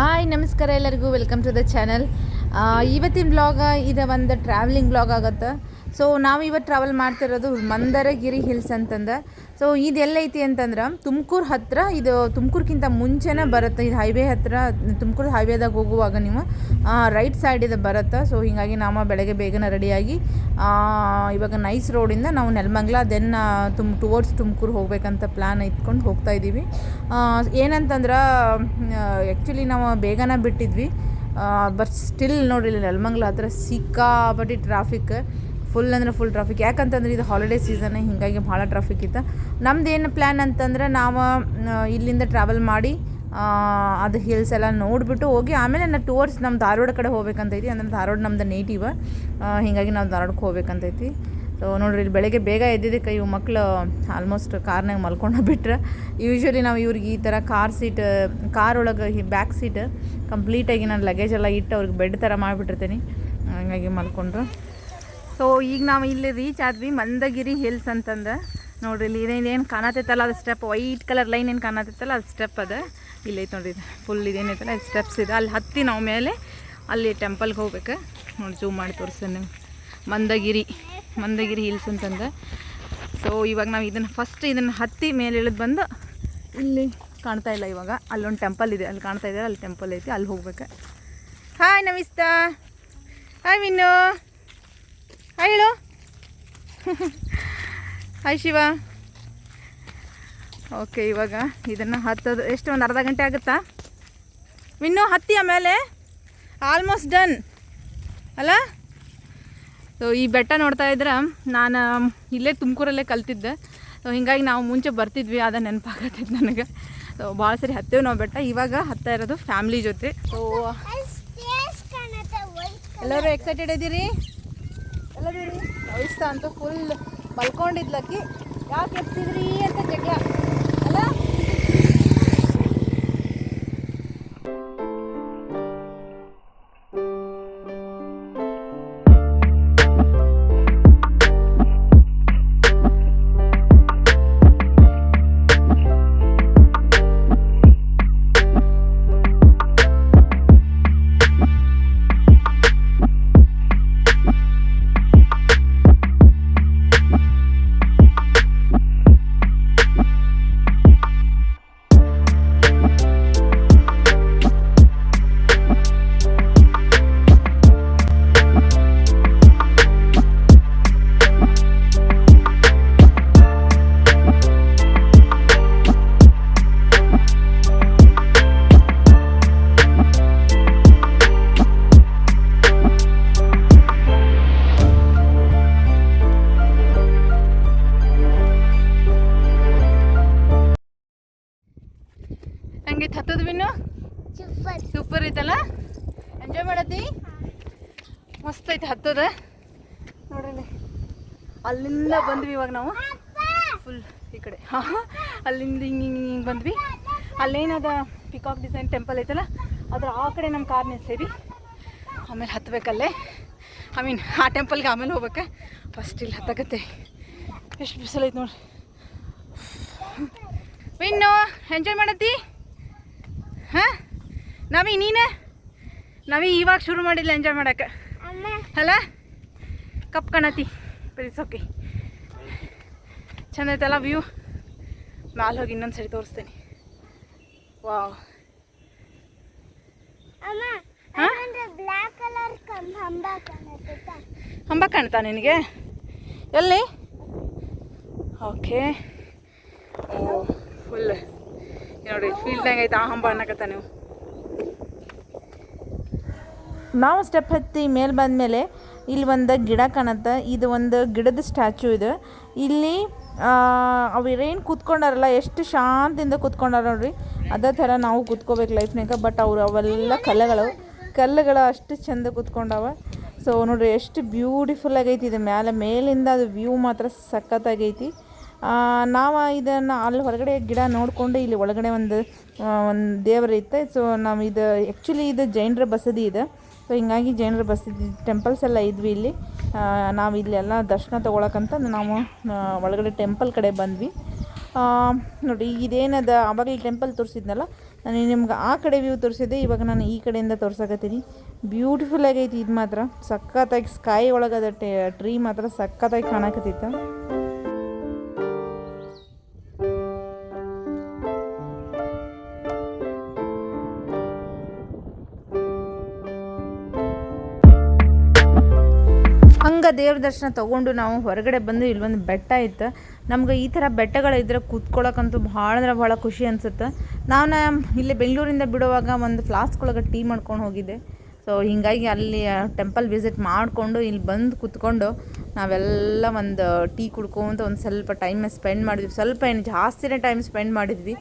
Hi ನಮಸ್ಕಾರ ಎಲ್ಲರಿಗೂ. Welcome to the channel ಇವತ್ತಿನ ಬ್ಲಾಗ ಇದು ಒಂದು ಟ್ರಾವೆಲಿಂಗ್ ಬ್ಲಾಗ್ ಆಗುತ್ತೆ. ಸೊ ನಾವು ಇವತ್ತು ಟ್ರಾವೆಲ್ ಮಾಡ್ತಿರೋದು ಮಂದರಗಿರಿ ಹಿಲ್ಸ್ ಅಂತಂದು. ಸೊ ಇದೆಲ್ಲೈತಿ ಅಂತಂದ್ರೆ, ತುಮಕೂರು ಹತ್ತಿರ ಇದು ತುಮಕೂರ್ಗಿಂತ ಮುಂಚೆನೇ ಬರುತ್ತೆ. ಇದು ಹೈವೇ ಹತ್ತಿರ ತುಮಕೂರು ಹೈವೇದಾಗ ಹೋಗುವಾಗ ನೀವು ರೈಟ್ ಸೈಡ್ ಇದು ಬರುತ್ತೆ. ಸೊ ಹೀಗಾಗಿ ನಾವು ಬೆಳಗ್ಗೆ ಬೇಗನೆ ರೆಡಿಯಾಗಿ ಇವಾಗ ನೈಸ್ ರೋಡಿಂದ ನಾವು ನೆಲಮಂಗ್ಲ ದೆನ್ ತುಮ್ ಟುವರ್ಡ್ಸ್ ತುಮಕೂರು ಹೋಗ್ಬೇಕಂತ ಪ್ಲ್ಯಾನ್ ಇಟ್ಕೊಂಡು ಹೋಗ್ತಾ ಇದ್ದೀವಿ ಏನಂತಂದ್ರೆ ಆ್ಯಕ್ಚುಲಿ ನಾವು ಬೇಗನೆ ಬಿಟ್ಟಿದ್ವಿ. ಬಟ್ ಸ್ಟಿಲ್ ನೋಡಿಲ್ಲ ನೆಲಮಂಗ್ಲ ಹತ್ರ ಸಿಕ್ಕಾಪಟ್ಟಿ ಟ್ರಾಫಿಕ್ ಫುಲ್ ಅಂದರೆ ಫುಲ್ ಟ್ರಾಫಿಕ್ ಯಾಕಂತಂದ್ರೆ ಇದು ಹಾಲಿಡೇ ಸೀಸನ್ ಹೀಗಾಗಿ ಭಾಳ ಟ್ರಾಫಿಕ್ ಇತ್ತು. ನಮ್ದು ಏನು ಪ್ಲ್ಯಾನ್ ಅಂತಂದ್ರೆ ನಾವು ಇಲ್ಲಿಂದ ಟ್ರಾವೆಲ್ ಮಾಡಿ ಅದು ಹಿಲ್ಸ್ ಎಲ್ಲ ನೋಡಿಬಿಟ್ಟು ಹೋಗಿ, ಆಮೇಲೆ ನಾನು ಟೂರ್ಸ್ ನಮ್ಮ ಧಾರವಾಡ ಕಡೆ ಹೋಗ್ಬೇಕಂತೈತಿ ಅಂದ್ರೆ ಧಾರವಾಡ ನಮ್ದು ನೇಟಿವ್ ಹೀಗಾಗಿ ನಾವು ಧಾರವಾಡಕ್ಕೆ ಹೋಗ್ಬೇಕಂತೈತಿ ಸೊ ನೋಡ್ರಿ, ಇಲ್ಲಿ ಬೆಳಗ್ಗೆ ಬೇಗ ಎದ್ದಿದ್ದಕ್ಕೆ ಇವು ಮಕ್ಕಳು ಆಲ್ಮೋಸ್ಟ್ ಕಾರ್ನಾಗ ಮಲ್ಕೊಂಡು ಬಿಟ್ರೆ ಯೂಶ್ವಲಿ ನಾವು ಇವ್ರಿಗೆ ಈ ಥರ ಕಾರ್ ಸೀಟ್ ಕಾರ್ ಒಳಗೆ ಬ್ಯಾಕ್ ಸೀಟ್ ಕಂಪ್ಲೀಟಾಗಿ ನಾನು ಲಗೇಜ್ ಎಲ್ಲ ಇಟ್ಟು ಅವ್ರಿಗೆ ಬೆಡ್ ಥರ ಮಾಡಿಬಿಟ್ಟಿರ್ತೀನಿ. ಹಂಗಾಗಿ ಮಲ್ಕೊಂಡ್ರು. ಸೊ ಈಗ ನಾವು ಇಲ್ಲಿ ರೀಚ್ ಆದ್ವಿ ಮಂದಗಿರಿ ಹಿಲ್ಸ್ ಅಂತಂದು. ನೋಡ್ರಿ, ಇಲ್ಲಿ ಇದೇನೇನು ಕಾಣತೈತಲ್ಲ ಅದು ಸ್ಟೆಪ್ ವೈಟ್ ಕಲರ್ ಲೈನ್ ಏನು ಕಾಣತೈತಲ್ಲ ಅದು ಸ್ಟೆಪ್ ಅದ. ಇಲ್ಲೈತೆ ಇದು ಫುಲ್ ಇದೇನೈತಲ್ಲ ಅದು ಸ್ಟೆಪ್ಸ್ ಇದೆ. ಅಲ್ಲಿ ಹತ್ತಿ ನಾವು ಮೇಲೆ, ಅಲ್ಲಿ ಟೆಂಪಲ್ಗೆ ಹೋಗ್ಬೇಕು. ನೋಡಿ ಜೂಮ್ ಮಾಡಿ ತೋರಿಸ್ತೀನಿ ಮಂದಗಿರಿ ಮಂದಗಿರಿ ಹಿಲ್ಸ್ ಅಂತಂದು. ಸೊ ಇವಾಗ ನಾವು ಇದನ್ನು ಫಸ್ಟ್ ಇದನ್ನು ಹತ್ತಿ ಮೇಲೆ ಇಳಿದು ಬಂದು ಇಲ್ಲಿ ಕಾಣ್ತಾ ಇಲ್ಲ ಇವಾಗ. ಅಲ್ಲೊಂದು ಟೆಂಪಲ್ ಇದೆ, ಅಲ್ಲಿ ಕಾಣ್ತಾ ಇದ್ದಾರೆ ಅಲ್ಲಿ ಟೆಂಪಲ್ ಐತಿ, ಅಲ್ಲಿ ಹೋಗ್ಬೇಕು. ಹಾಯ್ ನಮಿಸ್ತಾ. ಹಾಯ್ ವಿನ್ನು ಹಾಯ್ ಹೇಳು. ಹಾಯ್ ಶಿವ. ಓಕೆ ಇವಾಗ ಇದನ್ನು ಹತ್ತೋದು ಎಷ್ಟು ಒಂದು ಅರ್ಧ ಗಂಟೆ ಆಗುತ್ತಾ? ಇನ್ನೂ ಹತ್ತಿ ಆಮೇಲೆ ಆಲ್ಮೋಸ್ಟ್ ಡನ್ ಅಲ್ಲ? ಸೊ ಈ ಬೆಟ್ಟ ನೋಡ್ತಾ ಇದ್ರೆ ನಾನು ಇಲ್ಲೇ ತುಮಕೂರಲ್ಲೇ ಕಲ್ತಿದ್ದೆ. ಸೊ ಹಿಂಗಾಗಿ ನಾವು ಮುಂಚೆ ಬರ್ತಿದ್ವಿ ಅದ ನೆನಪಾಗತ್ತೈತೆ ನನಗೆ. ಸೊ ಭಾಳ ಸರಿ ಹತ್ತೇವೆ ನಾವು ಬೆಟ್ಟ. ಇವಾಗ ಹತ್ತಾ ಇರೋದು ಫ್ಯಾಮ್ಲಿ ಜೊತೆ. ಸೊ ಎಲ್ಲರೂ ಎಕ್ಸೈಟೆಡ್ ಇದ್ದೀರಿ ಎಲ್ಲರೂ ರೀ ಅಂತ ಫುಲ್ ಮಲ್ಕೊಂಡಿದ್ಲಕ್ಕಿ ಯಾಕೆ ಎಪ್ಸಿದ್ರಿ ಅಂತ ಜಗಳ ಸೂಪರ್ ಐತಲ್ಲ? ಎಂಜಾಯ್ ಮಾಡತ್ತಿ? ಮಸ್ತ್ ಐತೆ, ಹತ್ತದ. ನೋಡ್ರಿ ಅಲ್ಲಿಂದ ಬಂದ್ವಿ ಇವಾಗ ನಾವು. ಫುಲ್ ಈ ಕಡೆ. ಅಲ್ಲಿಂದ ಹಿಂಗೆ ಹಿಂಗೆ ಹಿಂಗೆ ಬಂದ್ವಿ. ಅಲ್ಲೇನದ ಪಿಕಾಕ್ ಡಿಸೈನ್ ಟೆಂಪಲ್ ಐತಲ್ಲ, ಅದ್ರ ಆ ಕಡೆ ನಮ್ಮ ಕಾರ್ ನಿಲ್ಸೇವಿ. ಆಮೇಲೆ ಹತ್ತಬೇಕಲ್ಲೇ ಐ ಮೀನ್ ಆ ಟೆಂಪಲ್ಗೆ ಆಮೇಲೆ ಹೋಗ್ಬೇಕಾ. ಫಸ್ಟ್ ಇಲ್ಲಿ ಹತ್ತಕತ್ತೆ. ಎಷ್ಟು ಬಿಸಿಲೈತೆ ನೋಡಿ ವಿನ್ನು ಎಂಜಾಯ್ ಮಾಡತ್ತಿ. ಹಾಂ ನಾವಿ ನೀನೆ? ನಾವಿ ಇವಾಗ ಶುರು ಮಾಡಿಲ್ಲ ಎಂಜಾಯ್ ಮಾಡಕ್ಕೆ. ಅಲ್ಲ? ಕಪ್ ಕಣತಿ. ಓಕೆ ಚಂದ ಐತಲ್ಲ ವ್ಯೂ ಮ್ಯಾಲೆ ಹೋಗಿ ಇನ್ನೊಂದು ಸರಿ ತೋರಿಸ್ತೀನಿ. ವಾವ್ ಹಂಬ ಕಾಣ್ತಾ ನಿನಗೆ? ಎಲ್ಲಿ? ಓಕೆ ಓ ಫುಲ್ ನೋಡಿ ಫೀಲ್ಡ್ನಾಗ ಐತೆ ಆ ಹಂಬ ಅನ್ನಕತ್ತ ನೀವು? ನಾವು ಸ್ಟೆಪ್ ಹತ್ತಿ ಮೇಲೆ ಬಂದಮೇಲೆ ಇಲ್ಲಿ ಒಂದು ಗಿಡ ಕಾಣತ್ತೆ. ಇದು ಒಂದು ಗಿಡದ ಸ್ಟ್ಯಾಚು ಇದು. ಇಲ್ಲಿ ಅವೇನು ಕೂತ್ಕೊಂಡಾರಲ್ಲ, ಎಷ್ಟು ಶಾಂತಿಯಿಂದ ಕೂತ್ಕೊಂಡಾರ ನೋಡ್ರಿ. ಅದೇ ಥರ ನಾವು ಕೂತ್ಕೋಬೇಕು ಲೈಫ್ನಾಗ ಬಟ್ ಅವ್ರು ಅವೆಲ್ಲ ಕಲ್ಲುಗಳು. ಕಲ್ಲುಗಳು ಅಷ್ಟು ಚೆಂದ ಕೂತ್ಕೊಂಡವ. ಸೊ ನೋಡ್ರಿ, ಎಷ್ಟು ಬ್ಯೂಟಿಫುಲ್ ಆಗೈತಿ ಇದು. ಮೇಲೆ ಮೇಲಿಂದ ಅದು ವ್ಯೂ ಮಾತ್ರ ಸಖತ್ತಾಗೈತಿ ನಾವು ಇದನ್ನು ಅಲ್ಲಿ ಹೊರಗಡೆ ಗಿಡ ನೋಡಿಕೊಂಡು ಇಲ್ಲಿ ಒಳಗಡೆ ಒಂದು ಒಂದು ದೇವರು ಇತ್ತು. ಸೊ ನಾವು ಇದು ಆ್ಯಕ್ಚುಲಿ ಇದು ಜೈನರ ಬಸದಿ ಇದೆ. ಸೊ ಹಿಂಗಾಗಿ ಜೈನರ ಬಸದಿ ಟೆಂಪಲ್ಸ್ ಎಲ್ಲ ಇದ್ವಿ ಇಲ್ಲಿ. ನಾವು ಇಲ್ಲೆಲ್ಲ ದರ್ಶನ ತೊಗೊಳಕ್ಕಂತ ನಾವು ಒಳಗಡೆ ಟೆಂಪಲ್ ಕಡೆ ಬಂದ್ವಿ. ನೋಡಿ ನೋಡಿ, ಇದೇನದ ಆವಾಗಲೇ ಟೆಂಪಲ್ ತೋರಿಸಿದ್ನಲ್ಲ? ನಾನು ನಿಮ್ಗೆ ಆ ಕಡೆ ವ್ಯೂ ತೋರಿಸಿದ್ದೆ ಇವಾಗ ನಾನು ಈ ಕಡೆಯಿಂದ ತೋರ್ಸಕತ್ತೀನಿ. ಬ್ಯೂಟಿಫುಲ್ ಆಗೈತಿ ಇದು ಮಾತ್ರ. ಸಖತ್ತಾಗಿ ಸ್ಕೈ ಒಳಗದ ಟ್ರೀ ಮಾತ್ರ ಸಖತ್ತಾಗಿ ಕಾಣಕತ್ತಿತ್ತು ಹಂಗೆ ದೇವ್ರ ದರ್ಶನ ತೊಗೊಂಡು ನಾವು ಹೊರಗಡೆ ಬಂದು ಇಲ್ಲಿ ಒಂದು ಬೆಟ್ಟ ಇತ್ತು. ನಮ್ಗೆ ಈ ಥರ ಬೆಟ್ಟಗಳಿದ್ರೆ ಕೂತ್ಕೊಳ್ಳೋಕ್ಕಂತೂ ಭಾಳ ಅಂದ್ರೆ ಭಾಳ ಖುಷಿ ಅನ್ಸುತ್ತೆ. ನಾನು ಇಲ್ಲಿ ಬೆಂಗಳೂರಿಂದ ಬಿಡುವಾಗ ಒಂದು ಫ್ಲಾಸ್ಕ್ ಒಳಗೆ ಟೀ ಮಾಡ್ಕೊಂಡು ಹೋಗಿದ್ದೆ. ಸೊ ಹೀಗಾಗಿ ಅಲ್ಲಿ ಟೆಂಪಲ್ ವಿಸಿಟ್ ಮಾಡಿಕೊಂಡು ಇಲ್ಲಿ ಬಂದು ಕೂತ್ಕೊಂಡು ನಾವೆಲ್ಲ ಒಂದು ಟೀ ಕುಡ್ಕೊಂತ ಒಂದು ಸ್ವಲ್ಪ ಟೈಮ್ ಸ್ಪೆಂಡ್ ಮಾಡಿದ್ವಿ. ಸ್ವಲ್ಪ ಏನು ಜಾಸ್ತಿನೇ ಟೈಮ್ ಸ್ಪೆಂಡ್ ಮಾಡಿದ್ವಿ.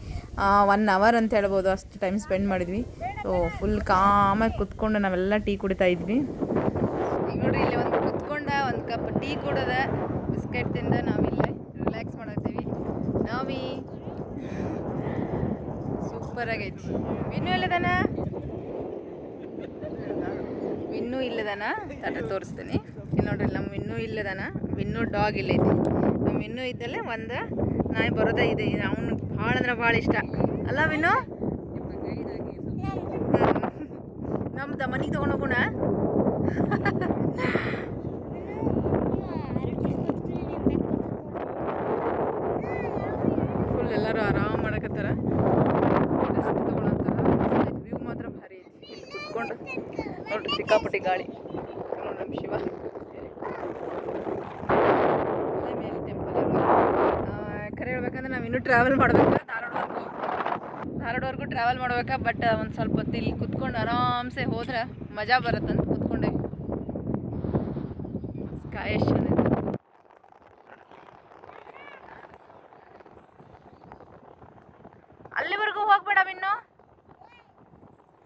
ಒನ್ ಅವರ್ ಅಂತ ಹೇಳ್ಬೋದು ಅಷ್ಟು ಟೈಮ್ ಸ್ಪೆಂಡ್ ಮಾಡಿದ್ವಿ. ಸೊ ಫುಲ್ ಕಾಮಾಗಿ ಕೂತ್ಕೊಂಡು ನಾವೆಲ್ಲ ಟೀ ಕುಡಿತಾ ಇದ್ವಿ. ನೋಡಿ ಇಲ್ಲಿ ಒಂದು ಟೀ ಕುಡದ ಬಿಸ್ಕೆಟ್ ತಿಂದ ನಾವಿಲ್ಲೇ ರಿಲ್ಯಾಕ್ಸ್ ಮಾಡತ್ತೀವಿ ನಾವಿ. ಸೂಪರ್ ಆಗೈತಿ. ವಿನ್ನು ಇಲ್ಲದನ ವಿನ್ನು ಇಲ್ಲದನ? ತಟ ತೋರಿಸ್ತೀನಿ. ನೋಡ್ರಿ ನಮ್ಮ ಇನ್ನೂ ಇಲ್ಲದನ? ವಿನ್ನು ಡಾಗ್ ಇಲ್ಲೈತಿ ನಮ್ಮ ವಿನ್ನು ಇದ್ದಲ್ಲೇ ಒಂದು ನಾಯಿ ಬರೋದೇ ಇದೆ. ಅವನು ಭಾಳ ಅಂದ್ರೆ ಭಾಳ ಇಷ್ಟ. ಅಲ್ಲ ವಿನ್ನು? ನಮ್ದು ಮನೆಗೆ ತೊಗೊಂಡು ಹೋಗೋಣ ಫುಲ್ ಎಲ್ಲರೂ ಆರಾಮ್ ಮಾಡಕತ್ತಾರ ರೆಸ್ಟ್ ತಗೊಳತ್ತಾರ ವ್ಯೂ ಮಾತ್ರ ಭಾರಿ ಐತಿ ಇಲ್ಲಿ ಕುತ್ಕೊಂಡು ನೋಡ್ರಿ ಸಿಕ್ಕಾಪಟ್ಟಿ ಗಾಳಿ. ನಮ್ಮ ಶಿವ. ಖರೆ ಹೇಳ್ಬೇಕಂದ್ರೆ ನಾವು ಇನ್ನೂ ಟ್ರಾವೆಲ್ ಮಾಡ್ಬೇಕು, ಧಾರವಾಡವರೆಗೂ. ಧಾರವಾಡವರೆಗೂ ಟ್ರಾವೆಲ್ ಮಾಡ್ಬೇಕಾ? ಬಟ್ ಒಂದು ಸ್ವಲ್ಪ ಹೊತ್ತು ಇಲ್ಲಿ ಕುತ್ಕೊಂಡು ಆರಾಮ್ಸೆ ಹೋದ್ರೆ ಮಜಾ ಬರುತ್ತಂತ ಕುತ್ಕೊಂಡೆ. ಸ್ಕೈ ಎಷ್ಟು ಅಲ್ಲಿವರೆಗೂ ಹೋಗ್ಬೇಡ ಇನ್ನು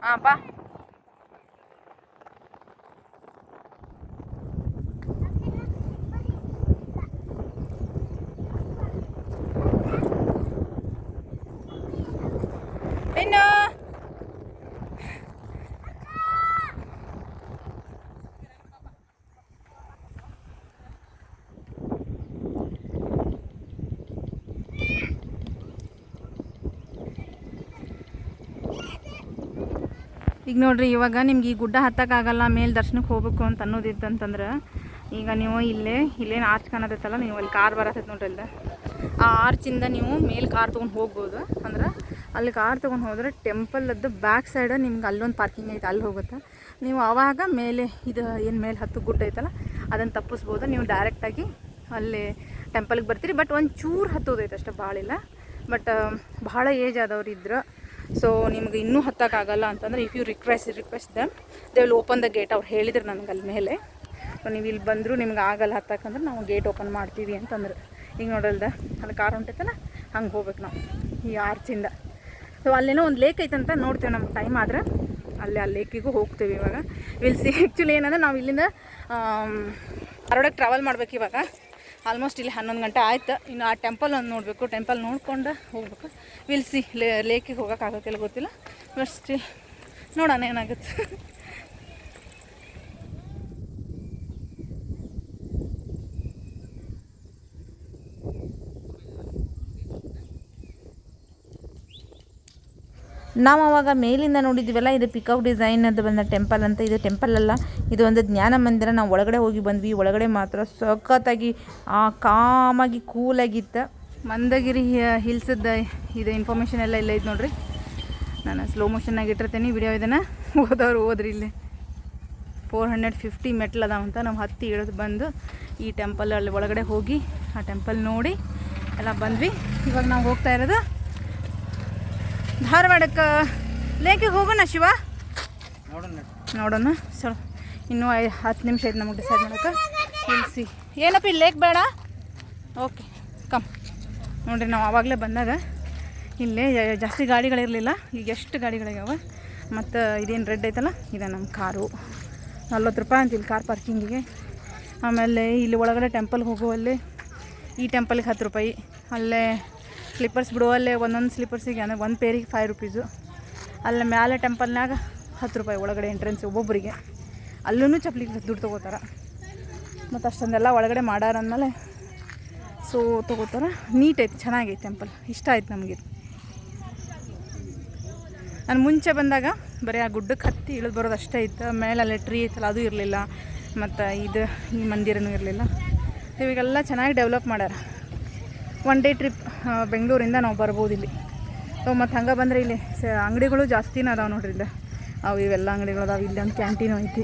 ಹಾಂ ಬಾ ಇನ್ನು ಈಗ ನೋಡ್ರಿ, ಇವಾಗ ನಿಮ್ಗೆ ಈ ಗುಡ್ಡ ಹತ್ತಕ್ಕಾಗಲ್ಲ, ಮೇಲೆ ದರ್ಶನಕ್ಕೆ ಹೋಗ್ಬೇಕು ಅಂತ ಅನ್ನೋದಿತ್ತು ಅಂತಂದ್ರೆ ಈಗ ನೀವು ಇಲ್ಲೇ ಇಲ್ಲೇನು ಆರ್ಚ್ ಕಾಣತೈತಲ್ಲ ನೀವು ಅಲ್ಲಿ ಕಾರ್ ಬರತೈತೆ ನೋಡ್ರಿ ಅಲ್ಲ ಆ ಆರ್ಚಿಂದ ನೀವು ಮೇಲೆ ಕಾರ್ ತೊಗೊಂಡು ಹೋಗ್ಬೋದು. ಅಂದ್ರೆ ಅಲ್ಲಿ ಕಾರ್ ತೊಗೊಂಡು ಹೋದ್ರೆ ಟೆಂಪಲದ್ದು ಬ್ಯಾಕ್ ಸೈಡ್ ನಿಮ್ಗೆ ಅಲ್ಲೊಂದು ಪಾರ್ಕಿಂಗ್ ಐತೆ, ಅಲ್ಲಿ ಹೋಗುತ್ತೆ. ನೀವು ಆವಾಗ ಮೇಲೆ, ಇದು ಏನು ಮೇಲೆ ಹತ್ತು ಗುಡ್ಡ ಐತಲ್ಲ, ಅದನ್ನು ತಪ್ಪಿಸ್ಬೋದು. ನೀವು ಡೈರೆಕ್ಟಾಗಿ ಅಲ್ಲಿ ಟೆಂಪಲ್ಗೆ ಬರ್ತೀರಿ. ಬಟ್ ಒಂದು ಚೂರು ಹತ್ತೋದೈತೆ ಅಷ್ಟೇ ಭಾಳ ಇಲ್ಲ ಬಟ್ ಭಾಳ ಏಜ್ ಆದವ್ರು ಇದ್ರೆ ಸೊ ನಿಮ್ಗೆ ಇನ್ನೂ ಹತ್ತಕ್ಕಾಗಲ್ಲ ಅಂತಂದ್ರೆ if you request request them they will open the gate ಅವ್ರು ಹೇಳಿದ್ರು ನನಗೆ ಅಲ್ಲಿ ಮೇಲೆ. ಸೊ ನೀವು ಇಲ್ಲಿ ಬಂದರೂ ನಿಮ್ಗೆ ಆಗಲ್ಲ ಹತ್ತಕ್ಕಂದ್ರೆ ನಾವು ಗೇಟ್ ಓಪನ್ ಮಾಡ್ತೀವಿ ಅಂತಂದ್ರೆ. ಈಗ ನೋಡಲ್ದ ಅಲ್ಲಿ ಕಾರ್ ಹೊಂಟೈತಲ್ಲ ಹಂಗೆ ಹೋಗ್ಬೇಕು ನಾವು, ಈ ಆರ್ಚಿಂದ. ಸೊ ಅಲ್ಲೇನೋ ಒಂದು ಲೇಕ್ ಐತಂತ ನೋಡ್ತೇವೆ ನಮ್ಗೆ ಟೈಮ್ ಆದ್ರೆ. ಅಲ್ಲಿ, ಆ ಲೇಕಿಗೂ ಹೋಗ್ತೀವಿ ಇವಾಗ. ವಿಲ್ ಸಿ ಆ್ಯಕ್ಚುಲಿ ಏನಂದ್ರೆ ನಾವು ಇಲ್ಲಿಂದ ಧಾರವಾಡಕ್ಕೆ ಟ್ರಾವೆಲ್ ಮಾಡ್ಬೇಕು ಇವಾಗ. ಆಲ್ಮೋಸ್ಟ್ ಇಲ್ಲಿ ಹನ್ನೊಂದು ಗಂಟೆ ಆಯ್ತು. ಇನ್ನು ಆ ಟೆಂಪಲ್ ಒಂದು ನೋಡಬೇಕು. ಟೆಂಪಲ್ ನೋಡ್ಕೊಂಡು ಹೋಗ್ಬೇಕು. ವಿಲ್ಸಿ ಲೇಕಿಗೆ ಹೋಗೋಕ್ಕಾಗುತ್ತಿಲ್ಲ ಗೊತ್ತಿಲ್ಲ. ಬಟ್ ಸ್ಟಿಲ್ ನೋಡೋಣ ಏನಾಗುತ್ತೆ. ನಾವು ಅವಾಗ ಮೇಲಿಂದ ನೋಡಿದ್ವಲ್ಲ, ಇದು ಪಿಕಪ್ ಡಿಸೈನ್ ಅದು ಬಂದ ಟೆಂಪಲ್ ಅಂತ. ಇದು ಟೆಂಪಲ್ ಅಲ್ಲ, ಇದು ಒಂದು ಜ್ಞಾನ ಮಂದಿರ. ನಾವು ಒಳಗಡೆ ಹೋಗಿ ಬಂದ್ವಿ. ಒಳಗಡೆ ಮಾತ್ರ ಸಖತ್ತಾಗಿ, ಆ ಕಾಮಾಗಿ ಕೂಲಾಗಿತ್ತು. ಮಂದಗಿರಿ ಹಿಲ್ಸದ ಇದು ಇನ್ಫಾರ್ಮೇಷನ್ ಎಲ್ಲ ಇಲ್ಲ ಇದು ನೋಡ್ರಿ. ನಾನು ಸ್ಲೋ ಮೋಷನ್ ಇಟ್ಟಿರ್ತೀನಿ. ವಿಡಿಯೋ ಇದನ್ನು ಓದೋರು ಓದ್ರಿ ಇಲ್ಲಿ. ಫೋರ್ ಹಂಡ್ರೆಡ್ ಫಿಫ್ಟಿ ಮೆಟ್ಲು ಅದಾವಂತ ನಾವು ಹತ್ತಿ ಇಳಿದು ಬಂದು ಈ ಟೆಂಪಲ್ ಅಲ್ಲಿ ಒಳಗಡೆ ಹೋಗಿ, ಆ ಟೆಂಪಲ್ ನೋಡಿ ಎಲ್ಲ ಬಂದ್ವಿ. ಇವಾಗ ನಾವು ಹೋಗ್ತಾ ಇರೋದು ಧಾರವಾಡಕ್ಕೆ ಲೇಕಿಗೆ ಹೋಗೋಣ ಶಿವ? ನೋಡೋಣ. ಸರ್ ಇನ್ನೂ ಐ ಹತ್ತು ನಿಮಿಷ ಐತೆ ನಮಗೆ ಡಿಸೈಡ್ ಮಾಡೋಕೆ ನಿಲ್ಲಿಸಿ ಏನಪ್ಪ ಇಲ್ಲಿ ಲೇಕ್ ಬೇಡ? ಓಕೆ ಕಮ್ ನೋಡಿರಿ ನಾವು ಆವಾಗಲೇ ಬಂದಾಗ ಇಲ್ಲೇ ಜಾಸ್ತಿ ಗಾಡಿಗಳಿರಲಿಲ್ಲ. ಈಗ ಎಷ್ಟು ಗಾಡಿಗಳಿಗಾವ ಮತ್ತು ಇದೇನು ರೆಡ್ ಐತಲ್ಲ ಇದೆ ನಮ್ಮ ಕಾರು. ನಲ್ವತ್ತು ರೂಪಾಯಿ ಅಂತ ಇಲ್ಲಿ ಕಾರ್ ಪಾರ್ಕಿಂಗಿಗೆ ಆಮೇಲೆ ಇಲ್ಲಿ ಒಳಗಡೆ ಟೆಂಪಲ್ಗೆ ಹೋಗುವಲ್ಲಿ ಈ ಟೆಂಪಲ್ಗೆ ಹತ್ತು ರೂಪಾಯಿ. ಅಲ್ಲೇ ಸ್ಲಿಪ್ಪರ್ಸ್ ಬಿಡುವಲ್ಲೇ ಒಂದೊಂದು ಸ್ಲಿಪ್ಪರ್ಸಿಗೆ ಅಂದರೆ ಒಂದು ಪೇರಿಗೆ ಫೈವ್ ರುಪೀಸು ಅಲ್ಲಿ ಮ್ಯಾಲೆ ಟೆಂಪಲ್ನಾಗ ಹತ್ತು ರೂಪಾಯಿ ಒಳಗಡೆ ಎಂಟ್ರೆನ್ಸ್ ಒಬ್ಬೊಬ್ಬರಿಗೆ ಅಲ್ಲೂ ಚಪ್ಪಲಿ ದುಡ್ಡು ತೊಗೋತಾರೆ. ಮತ್ತು ಅಷ್ಟೊಂದೆಲ್ಲ ಒಳಗಡೆ ಮಾಡಾರ ಅಂದಮೇಲೆ ಸೊ ತೊಗೋತಾರೆ. ನೀಟ್ ಐತಿ, ಚೆನ್ನಾಗೈತೆ ಟೆಂಪಲ್ ಇಷ್ಟ ಆಯ್ತು ನಮಗೆ. ನಾನು ಮುಂಚೆ ಬಂದಾಗ ಬರೀ ಆ ಗುಡ್ಡಕ್ಕೆ ಹತ್ತಿ ಇಳಿದು ಬರೋದು ಅಷ್ಟೇ ಇತ್ತು. ಮೇಲೆ ಅಲ್ಲಿ ಟ್ರೀ ಇತ್ತಲ್ಲ ಅದು ಇರಲಿಲ್ಲ. ಮತ್ತು ಇದು ಈ ಮಂದಿರನೂ ಇರಲಿಲ್ಲ. ಇವಾಗೆಲ್ಲ ಚೆನ್ನಾಗಿ ಡೆವಲಪ್ ಮಾಡ್ಯಾರ ಒನ್ ಡೇ ಟ್ರಿಪ್ ಬೆಂಗಳೂರಿಂದ ನಾವು ಬರ್ಬೋದು ಇಲ್ಲಿ. ಸೊ ಮತ್ತು ಹಂಗೆ ಬಂದರೆ ಇಲ್ಲಿ ಸ, ಅಂಗಡಿಗಳು ಜಾಸ್ತಿನೇ ಅದಾವೆ ನೋಡ್ರಿ ಇಲ್ಲಿ. ಅವು ಇವೆಲ್ಲ ಅಂಗಡಿಗಳು ಅದಾವೆ. ಇಲ್ಲಿ ಒಂದು ಕ್ಯಾಂಟೀನು ಐತಿ.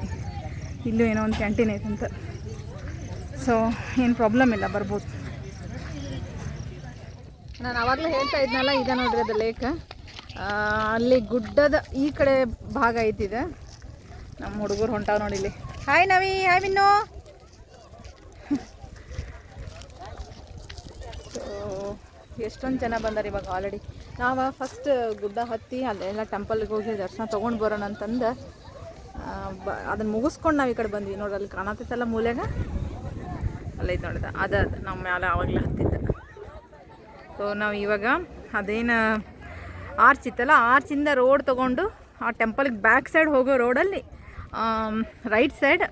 ಇಲ್ಲೂ ಏನೋ ಒಂದು ಕ್ಯಾಂಟೀನ್ ಐತಂತ ಸೊ ಏನು ಪ್ರಾಬ್ಲಮ್ ಇಲ್ಲ, ಬರ್ಬೋದು. ನಾನು ಆವಾಗಲೇ ಹೇಳ್ತಾ ಇದ್ನಲ್ಲ ಇದೆ ನೋಡ್ರಿ ಅದು ಲೇಕ್ ಅಲ್ಲಿ ಗುಡ್ಡದ ಈ ಕಡೆ ಭಾಗ ಐತಿದೆ. ನಮ್ಮ ಹುಡುಗರು ಹೊಂಟಾವ ನೋಡಿ ಇಲ್ಲಿ. Hi Navi hi Vinnu so ಎಷ್ಟೊಂದು ಜನ ಬಂದಾರೆ ಇವಾಗ ಆಲ್ರೆಡಿ ನಾವು ಫಸ್ಟ್ ಗುಡ್ಡ ಹತ್ತಿ, ಅಲ್ಲೆಲ್ಲ ಟೆಂಪಲ್ಗೆ ಹೋಗಿ ದರ್ಶನ ತೊಗೊಂಡು ಬರೋಣ ಅಂತಂದು ಬ ಅದನ್ನು ಮುಗಿಸ್ಕೊಂಡು ನಾವು ಈ ಕಡೆ ಬಂದ್ವಿ. ನೋಡಿ ಅಲ್ಲಿ ಕಾಣತ್ತೈತಲ್ಲ ಮೂಲೆಗೆ ಅಲ್ಲೈತೆ ನೋಡಿದ ಅದ. ನಮ್ಮ ಮ್ಯಾಲೆ ಆವಾಗಲೇ ಹತ್ತಿದ್ದ. ಸೊ ನಾವು ಇವಾಗ ಅದೇನು ಆರ್ಚ್ ಇತ್ತಲ್ಲ ಆರ್ಚಿಂದ ರೋಡ್ ತೊಗೊಂಡು, ಆ ಟೆಂಪಲ್ಗೆ ಬ್ಯಾಕ್ ಸೈಡ್ ಹೋಗೋ ರೋಡಲ್ಲಿ ರೈಟ್ ಸೈಡ್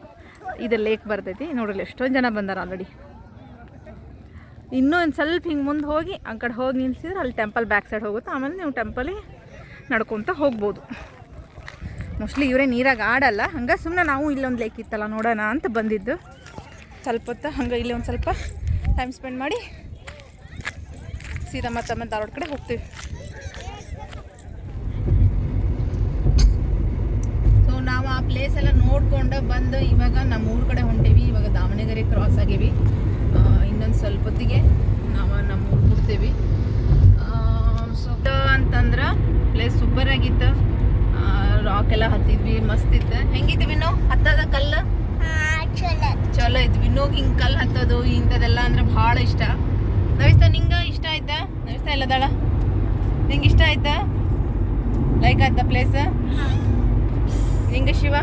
ಇದು ಲೇಕ್ ಬರ್ತೈತಿ. ನೋಡ್ರಿ ಎಷ್ಟೊಂದು ಜನ ಬಂದಾರ ಆಲ್ರೆಡಿ ಇನ್ನೂ ಒಂದು ಸ್ವಲ್ಪ ಹಿಂಗೆ ಮುಂದೆ ಹೋಗಿ, ಆ ಕಡೆ ಹೋಗಿ ನಿಲ್ಸಿದ್ರೆ ಅಲ್ಲಿ ಟೆಂಪಲ್ ಬ್ಯಾಕ್ ಸೈಡ್ ಹೋಗುತ್ತೆ. ಆಮೇಲೆ ನೀವು ಟೆಂಪಲಿಗೆ ನಡ್ಕೊತ ಹೋಗ್ಬೋದು. ಮೋಸ್ಟ್ಲಿ ಇವರೇ ನೀರಾಗ ಆಡಲ್ಲ. ಹಂಗೆ ಸುಮ್ಮನೆ ನಾವು ಇಲ್ಲೊಂದು ಲೇಕ್ ಇತ್ತಲ್ಲ, ನೋಡೋಣ ಅಂತ ಬಂದಿದ್ದು. ಸ್ವಲ್ಪ ಹೊತ್ತು ಹಂಗೆ ಇಲ್ಲಿ ಒಂದು ಸ್ವಲ್ಪ ಟೈಮ್ ಸ್ಪೆಂಡ್ ಮಾಡಿ ಸೀದಾ ಮತ್ತೆ ಆಮೇಲೆ ಧಾರವಾಡ ಕಡೆ ಹೋಗ್ತೀವಿ. ಸೊ ನಾವು ಆ ಪ್ಲೇಸ್ ಎಲ್ಲ ನೋಡ್ಕೊಂಡು ಬಂದು ಇವಾಗ ನಮ್ಮ ಊರ ಕಡೆ ಹೊಂಟೇವಿ. ಇವಾಗ ದಾವಣಗೆರೆ ಕ್ರಾಸ್ ಆಗೀವಿ. ಸ್ವಲ್ಪ ಹೊತ್ತಿಗೆ ನಾವು ನಮ್ಮ ಹುಡ್ಕೊಡ್ತೀವಿ ಬಿಡ್ತೀವಿ ಸೊ ಅಂತಂದ್ರೆ ಪ್ಲೇಸ್ ಸೂಪರ್ ಆಗಿತ್ತು. ರಾಕ್ ಎಲ್ಲ ಹತ್ತಿದ್ವಿ ಮಸ್ತ್ ಇತ್ತು. ಹೆಂಗಿತ್ತು ವಿನೋ? ಹತ್ತದ ಕಲ್ಲು? ಚಲೋ. ಚಲೋ ನೋ ವಿನೋಗ್ ಹಿಂಗೆ ಕಲ್ಲು ಹತ್ತೋದು ಇಂಥದ್ದೆಲ್ಲ ಅಂದ್ರೆ ಭಾಳ ಇಷ್ಟ. ನವಿಸ್ತಾ ನಿಂಗೆ ಇಷ್ಟ ಆಯ್ತಾ? ನವಿಸ್ತಾ ಇಲ್ಲದಾಳ ನಿಂಗೆ ಇಷ್ಟ ಆಯ್ತಾ? ಲೈಕ್ ಆಯ್ತಾ ಪ್ಲೇಸ್ ನಿಂಗೆ ಶಿವ?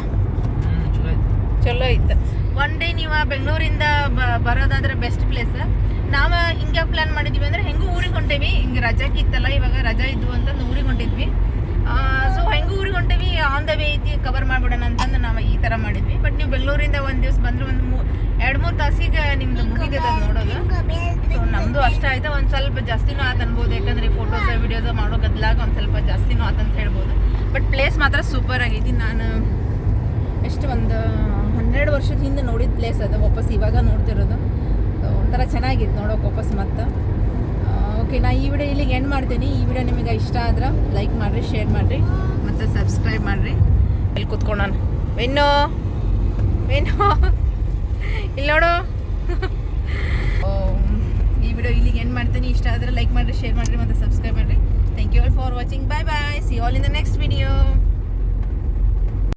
ಚಲೋ ಇತ್ತು. ಒನ್ ಡೇ ನೀವು ಬೆಂಗಳೂರಿಂದ ಬ- ಬರೋದಾದ್ರೆ ಬೆಸ್ಟ್ ಪ್ಲೇಸ್ ನಾವು ಹಿಂಗೆ ಪ್ಲ್ಯಾನ್ ಮಾಡಿದ್ವಿ ಅಂದ್ರೆ ಹೆಂಗೂ ಊರಿಗೆ ಹೊಂಟೇವಿ. ಹಿಂಗೆ ರಜಾಕ್ಕೆ ಇತ್ತಲ್ಲ ಇವಾಗ ರಜಾ ಇದ್ವು ಅಂತಂದು ಊರಿಗೆ ಹೊಂಟಿದ್ವಿ. ಸೊ ಹೆಂಗೂ ಊರಿಗೆ ಹೊಂಟೇವಿ? ಆನ್ ದ ವೇ ಐತಿ ಕವರ್ ಮಾಡ್ಬಿಡೋಣ ಅಂತಂದು ನಾವು ಈ ಥರ ಮಾಡಿದ್ವಿ. ಬಟ್ ನೀವು ಬೆಂಗಳೂರಿಂದ ಒಂದು ದಿವಸ ಬಂದ್ರೆ ಒಂದು ಮೂ ಎರಡು ಮೂರು ತಾಸಿಗೆ ನಿಮ್ದು ಮುಗಿದದ ನೋಡೋದು. ಸೊ ನಮ್ಮದು ಅಷ್ಟ ಆಯ್ತು. ಒಂದು ಸ್ವಲ್ಪ ಜಾಸ್ತಿನೂ ಆತ ಅನ್ಬೋದು. ಯಾಕಂದ್ರೆ ಫೋಟೋಸ್ ವಿಡಿಯೋಸ್ ಮಾಡೋ ಗದ್ಲಾಗ ಒಂದು ಸ್ವಲ್ಪ ಜಾಸ್ತಿನೂ ಆತಂತ ಹೇಳ್ಬೋದು. ಬಟ್ ಪ್ಲೇಸ್ ಮಾತ್ರ ಸೂಪರ್ ಆಗೈತಿ ನಾನು ಎಷ್ಟು ಒಂದು ಹನ್ನೆರಡು ವರ್ಷದ ಹಿಂದೆ ನೋಡಿದ ಪ್ಲೇಸ್ ಅದು. ವಾಪಸ್ ಇವಾಗ ನೋಡ್ತಿರೋದು. ಒಂಥರ ಚೆನ್ನಾಗಿತ್ತು ನೋಡೋಕೆ ವಾಪಸ್ ಮತ್ತೆ. ಓಕೆ ನಾ ಈ ವಿಡಿಯೋ ಇಲ್ಲಿಗೆ ಎಂಡ್ ಮಾಡ್ತೀನಿ. ಈ ವಿಡಿಯೋ ನಿಮಗೆ ಇಷ್ಟ ಆದ್ರೆ ಲೈಕ್ ಮಾಡಿರಿ ಶೇರ್ ಮಾಡಿರಿ, ಮತ್ತು ಸಬ್ಸ್ಕ್ರೈಬ್ ಮಾಡಿರಿ. ಇಲ್ಲಿ ಕೂತ್ಕೊಂಡಾನ ವೆನ್ನು ವೆನ್ನು ಇಲ್ಲಿ ನೋಡು. ಈ ವಿಡಿಯೋ ಇಲ್ಲಿಗೆ ಎಂಡ್ ಮಾಡ್ತೀನಿ. ಇಷ್ಟ ಆದರೆ ಲೈಕ್ ಮಾಡಿರಿ ಶೇರ್ ಮಾಡಿರಿ, ಮತ್ತು ಸಬ್ಸ್ಕ್ರೈಬ್ ಮಾಡಿರಿ. Thank you all for watching bye bye see all in the next video